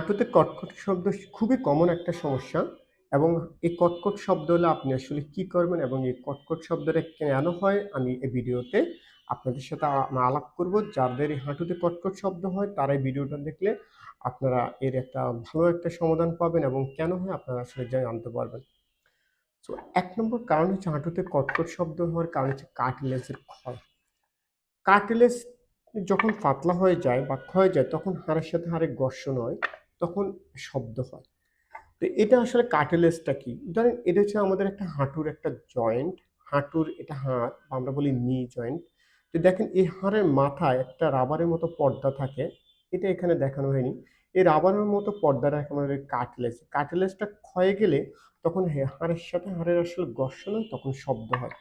হাঁটুতে কটকট শব্দ খুবই কমন একটা সমস্যা এবং এই কটকট শব্দ হলে আপনি আসলে কি করবেন এবং এই কটকট শব্দটা কেন হয় আমি এই ভিডিওতে আপনাদের সাথে আলাপ করব। যাদের এই হাঁটুতে কটকট শব্দ হয় তারা এই ভিডিওটা দেখলে আপনারা এর একটা ভালো একটা সমাধান পাবেন এবং কেন হয় আপনারা আসলে জানতে পারবেন। সো এক নম্বর কারণ হচ্ছে হাঁটুতে কটকট শব্দ হওয়ার কারণ হচ্ছে কার্টিলেজের ক্ষয়। কার্টিলেজ যখন পাতলা হয়ে যায় বা ক্ষয় যায় তখন হাড়ের সাথে হাড়ের ঘর্ষণ হয়, তখন শব্দ হয়। তো এটা আসলে কার্টিলেজটা কি? ধরেন এটা হচ্ছে আমাদের একটা হাঁটুর একটা জয়েন্ট, হাঁটুর এটা হাড় আমরা বলি নি জয়েন্ট। তো দেখেন এই হাড়ের মাথায় একটা রাবারের মতো পর্দা থাকে। এটা এখানে দেখানো হয়নি। এই রাবারের মতো পর্দাটা আমাদের কাটলেস কাটলেসটা ক্ষয়ে গেলে তখন হাড়ের সাথে হাড়ের আসলে ঘর্ষণ হয় তখন শব্দ হয়।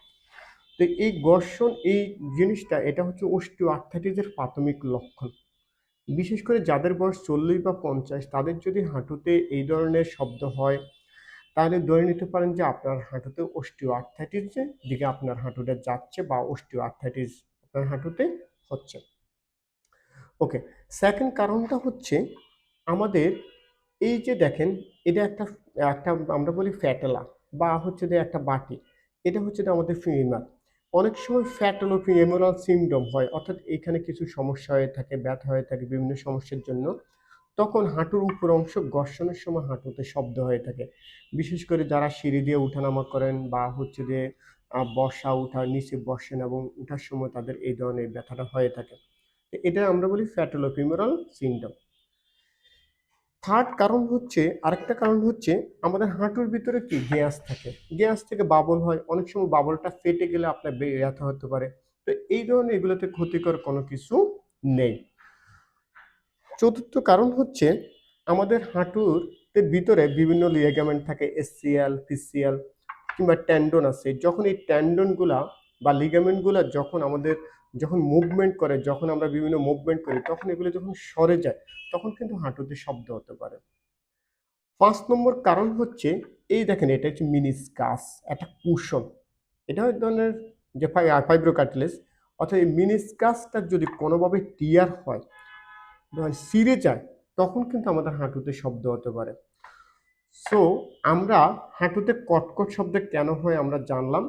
তো এই ঘর্ষণ এই জিনিসটা এটা হচ্ছে অস্টিওআর্থ্রাইটিসের প্রাথমিক লক্ষণ। বিশেষ করে যাদের বয়স ৪০ বা ৫০ তাদের যদি হাঁটুতে এই ধরনের শব্দ হয়, তাহলে ধরে নিতে পারেন যে আপনার হাঁটুতে অস্টিওআর্থ্রাইটিস এর দিকে আপনার হাঁটুটা যাচ্ছে বা অস্টিওআর্থ্রাইটিস আপনার হাঁটুতে হচ্ছে। ওকে, সেকেন্ড কারণটা হচ্ছে আমাদের এই যে দেখেন এটা একটা একটা আমরা বলি ফ্যাটেলা বা হচ্ছে যে একটা বাটি। এটা হচ্ছে যে আমাদের ফিমার। অনেক সময় ফ্যাটেলোফিমোরাল সিনড্রোম হয় অর্থাৎ এখানে কিছু সমস্যা হয়ে থাকে, ব্যথা হয়ে থাকে বিভিন্ন সমস্যার জন্য। তখন হাঁটুর উপর অংশ ঘর্ষণের সময় হাঁটুতে শব্দ হয়ে থাকে। বিশেষ করে যারা সিঁড়ি দিয়ে উঠানামা করেন বা হচ্ছে যে বসা উঠা নিচে বসেন এবং উঠার সময় তাদের এই ধরনের ব্যথাটা হয়ে থাকে। এটা আমরা বলি ফ্যাটেলোফিমোরাল সিনড্রোম। 3rd কারণ হচ্ছে আরেকটা কারণ হচ্ছে আমাদের হাঁটুর ভিতরে কি গ্যাস থাকে। গ্যাস থেকে বাবল হয়। অনেক সময় বাবলটা ফেটে গেলে আপনার ব্যথা হতে পারে। তো এই ধরনের এগুলোতে ক্ষতিকর কোনো কিছু নেই। চতুর্থ কারণ হচ্ছে আমাদের হাঁটুর ভিতরে বিভিন্ন লিগামেন্ট থাকে এসসিএল, পিসিএল কিংবা ট্যান্ডন আছে। যখন এই টেন্ডনগুলা বা লিগামেন্টগুলো যখন আমাদের যখন মুভমেন্ট করে, যখন আমরা বিভিন্ন মুভমেন্ট করি তখন এগুলো যখন সরে যায় তখন কিন্তু হাঁটুতে শব্দ হতে পারে। ৫ নম্বর কারণ হচ্ছে এই দেখেন এটা হচ্ছে মিনিসকাস একটা কুশন। এটা এক ধরনের যে ফাই ফাইব্রো কার্টিলেজ অর্থাৎ এই মিনিসকাসটা যদি কোনোভাবে টিয়ার হয়, ছিঁড়ে যায় তখন কিন্তু আমাদের হাঁটুতে শব্দ হতে পারে। সো আমরা হাঁটুতে কটকট শব্দ কেন হয় আমরা জানলাম।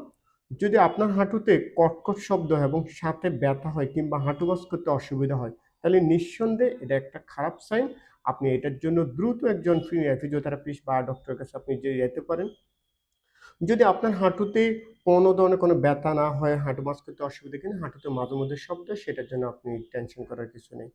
যদি আপনার হাঁটুতে কটকট শব্দ হয় এবং সাথে ব্যথা হয় কিংবা হাঁটু ভাঁজ করতে অসুবিধা হয়, তাহলে নিঃসন্দেহে এটা একটা খারাপ সাইন। আপনি এটার জন্য দ্রুত একজন ফিজিওথেরাপিস্ট বা ডক্টরের কাছে আপনি যে যেতে পারেন। যদি আপনার হাঁটুতে কোনো ধরনের কোনো ব্যথা না হয়, হাঁটু ভাঁজ করতে অসুবিধা কিন্তু হাঁটুতে মাঝে মধ্যে শব্দ সেটার জন্য আপনি টেনশন করার কিছু নেই।